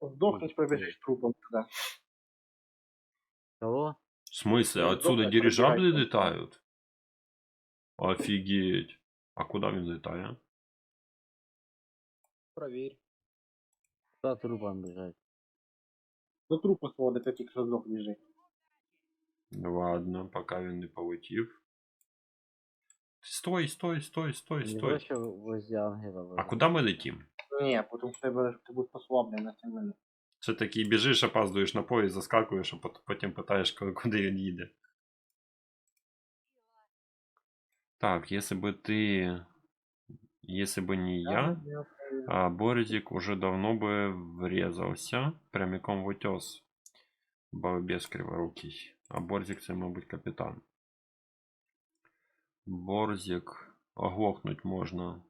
Сдохнуть побежишь трупом тогда. Кого? В смысле, Ну, отсюда добре, дирижабли пробігайте. літають? Офігеть. А куди він літає? Проверь. Куда трупом бежать? До трупа свого, де ти тільки що здох біжи. Ладно, поки він не полетів. Стой, стой, стой, стой, Не стой. хочешь возле ангела? А возле? куди ми летім? Ні, тому що тебе ти будеш послаблений на цьому мене. Це такий біжиш, опаздуєш на поїзд, заскакуєш, а пот- потім питаєш, ку- куди він їде. Так, если бы ты... Если бы не я, а Борзик уже давно бы врезался прямиком в утес. Балбес криворукий. А Борзик це, мабуть, капітан. Борзик. Оглохнуть можно.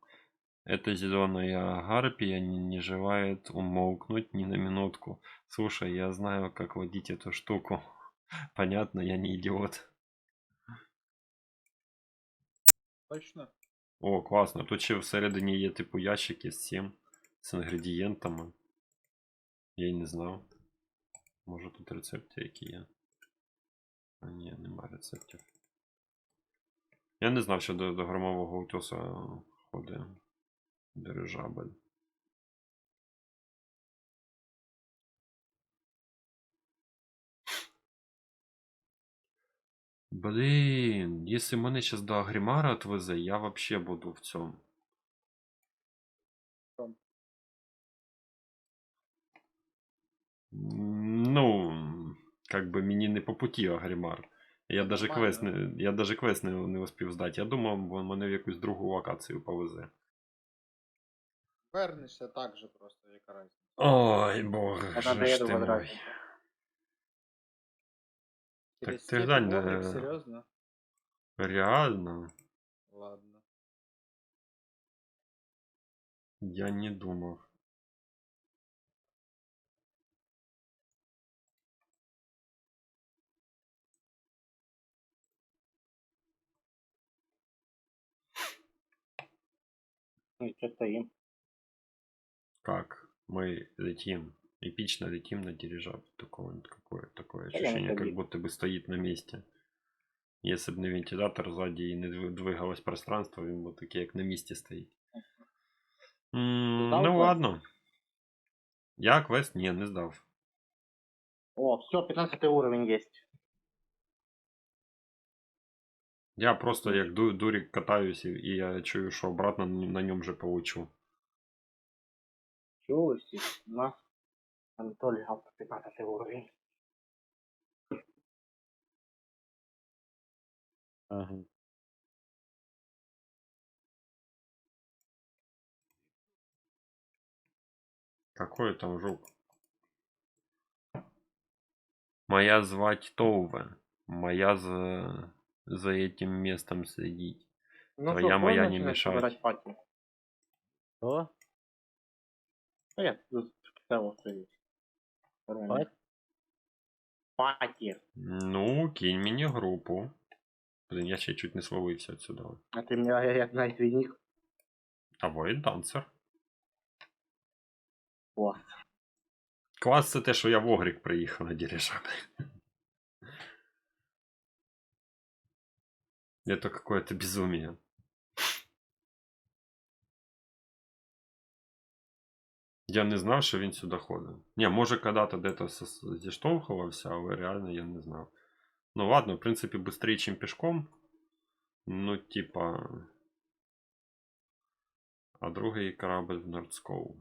Эта зеленая гарпия не, не желает умолкнуть ни на минутку. Слушай, я знаю, как водить эту штуку. Понятно, я не идиот. Точно? О, класно. Тут ще всередині є типу ящики з цим, з інгредієнтами. Я й не знав. Може тут рецепти які є. А ні, нема рецептів. Я не знав, що до, до громового утюса ходить дирижабель. Блін, якщо мене зараз до Агрімара отвезе, я вообще буду в цьому. Ну, как бы мені не по путі Агрімар. Я даже квест не, я даже квест не, не успів здати. Я думав, він мене в якусь другу локацію повезе. Вернешься так же просто, яка разниця. Ой, бог, Вона же дає ж ти два мой. Так ти глянь, да. серьезно? Реально? Ладно. Я не думав. Ну і що стоїм? Как мы летим, эпично летим на дирижабль. Такое, какое, такое Я не ощущение, как ходил. будто бы стоит на месте. Если бы не вентилятор сзади и не дви- двигалось пространство, він бы таке, як на місці стоїть. М, Здав ну квест? ладно. Я квест ні, не здав. О, все, 15 уровень есть. Я просто як ду- дурик катаюсь, і, і я чую, що обратно на ньому же получу. Чего У нас Анатолий Галка 15 уровень. Ага. Какой там жук? Моя звать Тоуве. Моя за, за этим местом следить. Ну Твоя что, моя можно не начинать мешает. собирать пати? Что? Да я тут того, что есть. Пати? Пати. Ну, кинь мені групу. Блін, я ще чуть не свалився отсюда. А ты мне я, я знаю твой ник. А Void Dancer. О, Клас це те, що я в Огрік приїхав на дирижабль. Это какое-то безумие. Я не знав, що він сюди ходить. Ні, може, когда-то де-то с- зіштовхувався, але реально я не знав. Ну ладно, в принципі, быстрее, чим пішком. Ну, типа. А другий корабль в Нордскоу.